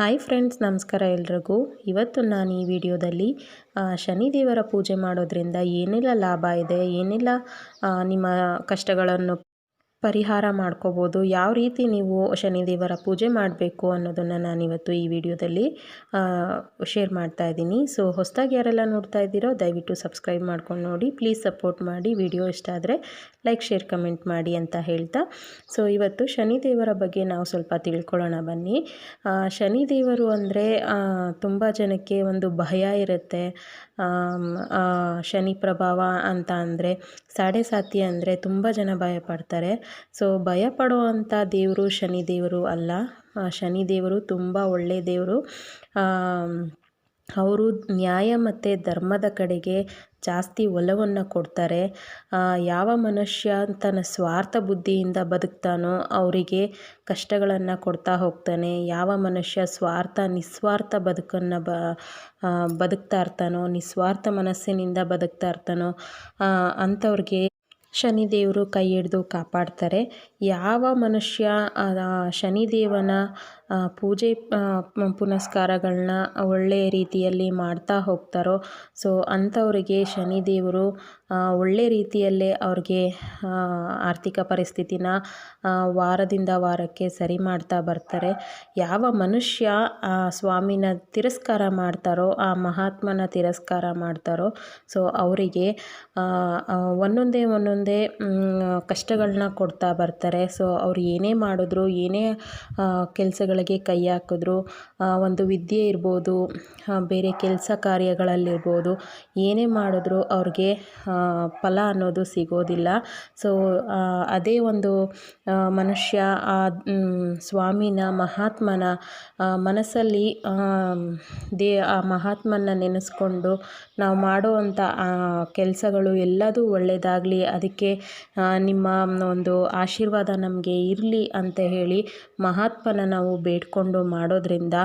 Hi friends, ನಮಸ್ಕಾರ ಎಲ್ರಿಗೂ. ಇವತ್ತು ನಾನು ಈ ವಿಡಿಯೋದಲ್ಲಿ ಶನಿದೇವರ ಪೂಜೆ ಮಾಡೋದ್ರಿಂದ ಏನೆಲ್ಲ ಲಾಭ ಇದೆ, ಏನೆಲ್ಲ ನಿಮ್ಮ ಕಷ್ಟಗಳನ್ನು ಪರಿಹಾರ ಮಾಡ್ಕೋಬೋದು. ಯಾವ ರೀತಿ ನೀವು ಶನಿದೇವರ ಪೂಜೆ ಮಾಡಬೇಕು ಅನ್ನೋದನ್ನು ನಾನಿವತ್ತು ಈ ವಿಡಿಯೋದಲ್ಲಿ ಶೇರ್ ಮಾಡ್ತಾ ಇದ್ದೀನಿ. ಸೊ ಹೊಸದಾಗಿ ಯಾರೆಲ್ಲ ನೋಡ್ತಾ ಇದ್ದೀರೋ, ದಯವಿಟ್ಟು ಸಬ್ಸ್ಕ್ರೈಬ್ ಮಾಡ್ಕೊಂಡು ನೋಡಿ. ಪ್ಲೀಸ್ ಸಪೋರ್ಟ್ ಮಾಡಿ. ವಿಡಿಯೋ ಇಷ್ಟ ಆದರೆ ಲೈಕ್ ಶೇರ್ ಕಮೆಂಟ್ ಮಾಡಿ ಅಂತ ಹೇಳ್ತಾ. ಸೊ ಇವತ್ತು ಶನಿದೇವರ ಬಗ್ಗೆ ನಾವು ಸ್ವಲ್ಪ ತಿಳ್ಕೊಳ್ಳೋಣ ಬನ್ನಿ. ಶನಿದೇವರು ಅಂದರೆ ತುಂಬ ಜನಕ್ಕೆ ಒಂದು ಭಯ ಇರುತ್ತೆ. ಶನಿ ಪ್ರಭಾವ ಅಂತ ಅಂದರೆ, ಸಾಡೆ ಸಾತಿ ಅಂದರೆ ತುಂಬ ಜನ ಭಯಪಡ್ತಾರೆ. ಸೊ ಭಯ ಪಡುವಂಥ ದೇವರು ಶನಿದೇವರು ಅಲ್ಲ. ಶನಿದೇವರು ತುಂಬ ಒಳ್ಳೆ ದೇವರು. ಅವರು ನ್ಯಾಯ ಮತ್ತು ಧರ್ಮದ ಕಡೆಗೆ ಜಾಸ್ತಿ ಒಲವನ್ನು ಕೊಡ್ತಾರೆ. ಯಾವ ಮನುಷ್ಯ ತನ್ನ ಸ್ವಾರ್ಥ ಬುದ್ಧಿಯಿಂದ ಬದುಕ್ತಾನೋ ಅವರಿಗೆ ಕಷ್ಟಗಳನ್ನು ಕೊಡ್ತಾ ಹೋಗ್ತಾನೆ. ಯಾವ ಮನುಷ್ಯ ಸ್ವಾರ್ಥ, ನಿಸ್ವಾರ್ಥ ಬದುಕನ್ನು ಬ ಬದುಕ್ತಾ ಇರ್ತಾನೋ, ನಿಸ್ವಾರ್ಥ ಮನಸ್ಸಿನಿಂದ ಬದುಕ್ತಾ ಇರ್ತಾನೋ ಅಂಥವ್ರಿಗೆ ಶನಿದೇವರು ಕೈ ಹಿಡಿದು ಕಾಪಾಡ್ತಾರೆ. ಯಾವ ಮನುಷ್ಯ ಶನಿದೇವನ ಪೂಜೆ ಪುನಸ್ಕಾರಗಳನ್ನ ಒಳ್ಳೆಯ ರೀತಿಯಲ್ಲಿ ಮಾಡ್ತಾ ಹೋಗ್ತಾರೋ, ಸೊ ಅಂಥವರಿಗೆ ಶನಿದೇವರು ಒಳ್ಳೆ ರೀತಿಯಲ್ಲೇ ಅವ್ರಿಗೆ ಆರ್ಥಿಕ ಪರಿಸ್ಥಿತಿನ ವಾರದಿಂದ ವಾರಕ್ಕೆ ಸರಿ ಮಾಡ್ತಾ ಬರ್ತಾರೆ. ಯಾವ ಮನುಷ್ಯ, ಆ, ಸ್ವಾಮಿನ ತಿರಸ್ಕಾರ ಮಾಡ್ತಾರೋ, ಆ ಮಹಾತ್ಮನ ತಿರಸ್ಕಾರ ಮಾಡ್ತಾರೋ, ಸೊ ಅವರಿಗೆ ಒಂದೊಂದೇ ಒಂದೊಂದೇ ಕಷ್ಟಗಳನ್ನ ಕೊಡ್ತಾ ಬರ್ತಾರೆ. ಸೊ ಅವ್ರು ಏನೇ ಮಾಡಿದ್ರು, ಏನೇ ಕೆಲಸಗಳಿಗೆ ಕೈ ಹಾಕಿದ್ರು. ಒಂದು ವಿದ್ಯೆ ಇರ್ಬೋದು ಬೇರೆ ಕೆಲಸ ಕಾರ್ಯಗಳಲ್ಲಿರ್ಬೋದು. ಏನೇ ಮಾಡಿದ್ರು ಅವ್ರಿಗೆ ಫಲ ಅನ್ನೋದು ಸಿಗೋದಿಲ್ಲ. ಸೊ ಅದೇ ಒಂದು ಮನುಷ್ಯ, ಆ ಸ್ವಾಮಿನ, ಮಹಾತ್ಮನ ಮನಸ್ಸಲ್ಲಿ ದೇ, ಆ ಮಹಾತ್ಮನ ನೆನೆಸ್ಕೊಂಡು ನಾವು ಮಾಡುವಂಥ ಕೆಲಸಗಳು ಎಲ್ಲದೂ ಒಳ್ಳೆಯದಾಗಲಿ ಅದಕ್ಕೆ ನಿಮ್ಮ ಒಂದು ಆಶೀರ್ವಾದ ನಮಗೆ ಇರಲಿ ಅಂತ ಹೇಳಿ ಮಹಾತ್ಮನ ನಾವು ಬೇಡಿಕೊಂಡು ಮಾಡೋದ್ರಿಂದ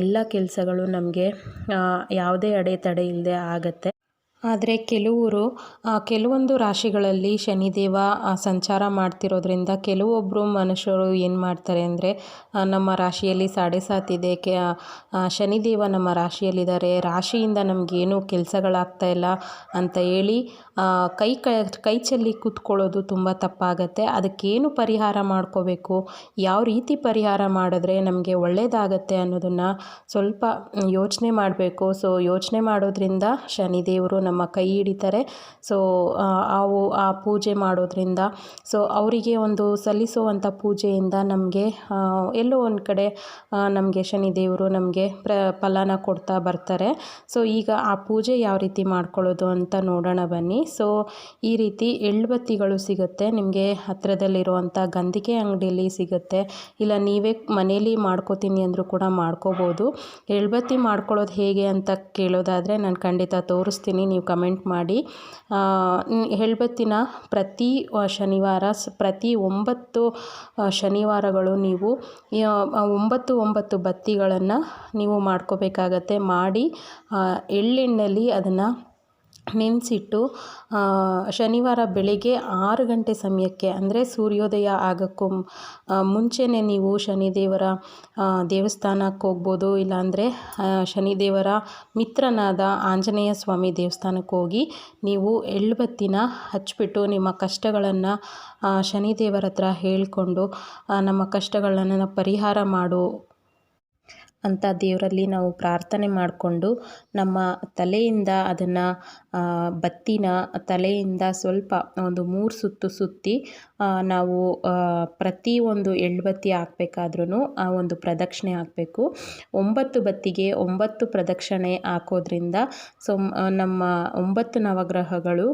ಎಲ್ಲ ಕೆಲಸಗಳು ನಮಗೆ ಯಾವುದೇ ಅಡೆತಡೆ ಇಲ್ಲದೆ ಆಗುತ್ತೆ. ಆದರೆ ಕೆಲವರು ಕೆಲವೊಂದು ರಾಶಿಗಳಲ್ಲಿ ಶನಿದೇವ ಸಂಚಾರ ಮಾಡ್ತಿರೋದ್ರಿಂದ ಕೆಲವೊಬ್ಬರು ಮನುಷ್ಯರು ಏನು ಮಾಡ್ತಾರೆ ಅಂದರೆ ನಮ್ಮ ರಾಶಿಯಲ್ಲಿ ಸಾಡೆ ಸಾತಿದೆ ಕೆ ಶನಿದೇವ ನಮ್ಮ ರಾಶಿಯಲ್ಲಿದ್ದಾರೆ. ರಾಶಿಯಿಂದ ನಮಗೇನು ಕೆಲಸಗಳಾಗ್ತಾ ಇಲ್ಲ ಅಂತ ಹೇಳಿ ಕೈ ಕೈ ಚೆಲ್ಲಿ ಕೂತ್ಕೊಳ್ಳೋದು ತುಂಬ ತಪ್ಪಾಗತ್ತೆ. ಅದಕ್ಕೇನು ಪರಿಹಾರ ಮಾಡ್ಕೋಬೇಕು? ಯಾವ ರೀತಿ ಪರಿಹಾರ ಮಾಡಿದ್ರೆ ನಮಗೆ ಒಳ್ಳೆಯದಾಗತ್ತೆ ಅನ್ನೋದನ್ನು ಸ್ವಲ್ಪ ಯೋಚನೆ ಮಾಡಬೇಕು. ಸೊ ಯೋಚನೆ ಮಾಡೋದ್ರಿಂದ ಶನಿದೇವರು ನಮ್ಮ ಕೈ ಹಿಡಿತಾರೆ. ಸೊ ಅವು, ಆ ಪೂಜೆ ಮಾಡೋದ್ರಿಂದ ಸೊ ಅವರಿಗೆ ಒಂದು ಸಲ್ಲಿಸುವಂಥ ಪೂಜೆಯಿಂದ ನಮಗೆ ಎಲ್ಲೋ ಒಂದು ಕಡೆ ನಮಗೆ ಶನಿದೇವರು ನಮಗೆ ಪ್ರ, ಫಲನ ಕೊಡ್ತಾ ಬರ್ತಾರೆ. ಸೊ ಈಗ ಆ ಪೂಜೆ ಯಾವ ರೀತಿ ಮಾಡ್ಕೊಳ್ಳೋದು ಅಂತ ನೋಡೋಣ ಬನ್ನಿ. ಸೊ ಈ ರೀತಿ ಎಳ್ಬತ್ತಿಗಳು ಸಿಗುತ್ತೆ. ನಿಮಗೆ ಹತ್ತಿರದಲ್ಲಿರುವಂಥ ಗಂದಿಕೆ ಅಂಗಡಿಯಲ್ಲಿ ಸಿಗುತ್ತೆ. ಇಲ್ಲ ನೀವೇ ಮನೇಲಿ ಮಾಡ್ಕೋತೀನಿ ಅಂದರೂ ಕೂಡ ಮಾಡ್ಕೋಬೋದು. ಎಳ್ಬತ್ತಿ ಮಾಡ್ಕೊಳ್ಳೋದು ಹೇಗೆ ಅಂತ ಕೇಳೋದಾದರೆ, ನಾನು ಖಂಡಿತ ತೋರಿಸ್ತೀನಿ. ಕಮೆಂಟ್ ಮಾಡಿ. ಹೇಳ್ಬತ್ತಿನ ಪ್ರತಿ ಶನಿವಾರ ಪ್ರತಿ ಒಂಬತ್ತು ಶನಿವಾರಗಳು ನೀವು ಒಂಬತ್ತು ಒಂಬತ್ತು ಬತ್ತಿಗಳನ್ನು ನೀವು ಮಾಡ್ಕೋಬೇಕಾಗತ್ತೆ. ಮಾಡಿ ಎಳ್ಳೆಣ್ಣೆಲಿ ಅದನ್ನು ನೆನೆಸಿಟ್ಟು ಶನಿವಾರ ಬೆಳಿಗ್ಗೆ ಆರು ಗಂಟೆ ಸಮಯಕ್ಕೆ, ಅಂದರೆ ಸೂರ್ಯೋದಯ ಆಗೋಕ್ಕೂ ಮುಂಚೆನೇ ನೀವು ಶನಿದೇವರ ದೇವಸ್ಥಾನಕ್ಕೆ ಹೋಗ್ಬೋದು, ಇಲ್ಲಾಂದರೆ ಶನಿದೇವರ ಮಿತ್ರನಾದ ಆಂಜನೇಯ ಸ್ವಾಮಿ ದೇವಸ್ಥಾನಕ್ಕೆ ಹೋಗಿ ನೀವು ಎಳ್ಳುಬತ್ತಿನ ಹಚ್ಚಿಬಿಟ್ಟು ನಿಮ್ಮ ಕಷ್ಟಗಳನ್ನು ಶನಿದೇವರ ಹತ್ರ ಹೇಳಿಕೊಂಡು ನಮ್ಮ ಕಷ್ಟಗಳನ್ನು ಪರಿಹಾರ ಮಾಡು ಅಂತ ದೇವರಲ್ಲಿ ನಾವು ಪ್ರಾರ್ಥನೆ ಮಾಡಿಕೊಂಡು ನಮ್ಮ ತಲೆಯಿಂದ ಅದನ್ನು ಬತ್ತಿನ ತಲೆಯಿಂದ ಸ್ವಲ್ಪ ಒಂದು ಮೂರು ಸುತ್ತು ಸುತ್ತಿ ನಾವು ಪ್ರತಿ ಒಂದು ಎಳ್ಳುಬತ್ತಿ ಹಾಕ್ಬೇಕಾದ್ರೂ ಆ ಒಂದು ಪ್ರದಕ್ಷಿಣೆ ಹಾಕಬೇಕು. ಒಂಬತ್ತು ಬತ್ತಿಗೆ ಒಂಬತ್ತು ಪ್ರದಕ್ಷಿಣೆ ಹಾಕೋದ್ರಿಂದ ಸೊ ನಮ್ಮ ಒಂಬತ್ತು ನವಗ್ರಹಗಳು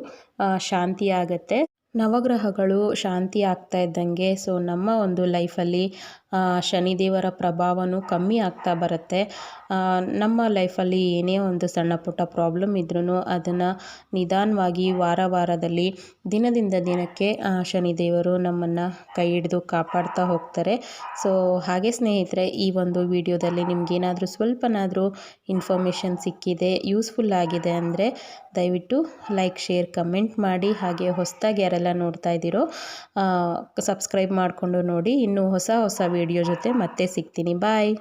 ಶಾಂತಿಯಾಗತ್ತೆ. ನವಗ್ರಹಗಳು ಶಾಂತಿ ಆಗ್ತಾ ಇದ್ದಂಗೆ, ಸೊ ನಮ್ಮ ಒಂದು ಲೈಫಲ್ಲಿ ಶನಿದೇವರ ಪ್ರಭಾವನೂ ಕಮ್ಮಿ ಆಗ್ತಾ ಬರುತ್ತೆ. ನಮ್ಮ ಲೈಫಲ್ಲಿ ಏನೇ ಒಂದು ಸಣ್ಣ ಪುಟ್ಟ ಪ್ರಾಬ್ಲಮ್ ಇದ್ರೂ ಅದನ್ನು ನಿಧಾನವಾಗಿ ವಾರ ವಾರದಲ್ಲಿ, ದಿನದಿಂದ ದಿನಕ್ಕೆ ಶನಿದೇವರು ನಮ್ಮನ್ನು ಕೈ ಹಿಡಿದು ಕಾಪಾಡ್ತಾ ಹೋಗ್ತಾರೆ. ಸೊ ಹಾಗೆ ಸ್ನೇಹಿತರೆ, ಈ ಒಂದು ವಿಡಿಯೋದಲ್ಲಿ ನಿಮಗೇನಾದರೂ ಸ್ವಲ್ಪನಾದರೂ ಇನ್ಫಾರ್ಮೇಷನ್ ಸಿಕ್ಕಿದೆ, ಯೂಸ್ಫುಲ್ ಆಗಿದೆ ಅಂದರೆ ದಯವಿಟ್ಟು ಲೈಕ್, ಶೇರ್, ಕಮೆಂಟ್ ಮಾಡಿ. ಹಾಗೆ ಹೊಸದಾಗಿ ಯಾರೆಲ್ಲ ನೋಡ್ತಾ ಇದ್ದೀರೋ ಸಬ್ಸ್ಕ್ರೈಬ್ ಮಾಡಿಕೊಂಡು ನೋಡಿ. ಇನ್ನೂ ಹೊಸ ಹೊಸ ವಿಡಿಯೋ ಜೊತೆ ಮತ್ತೆ ಸಿಗ್ತೀನಿ. ಬಾಯ್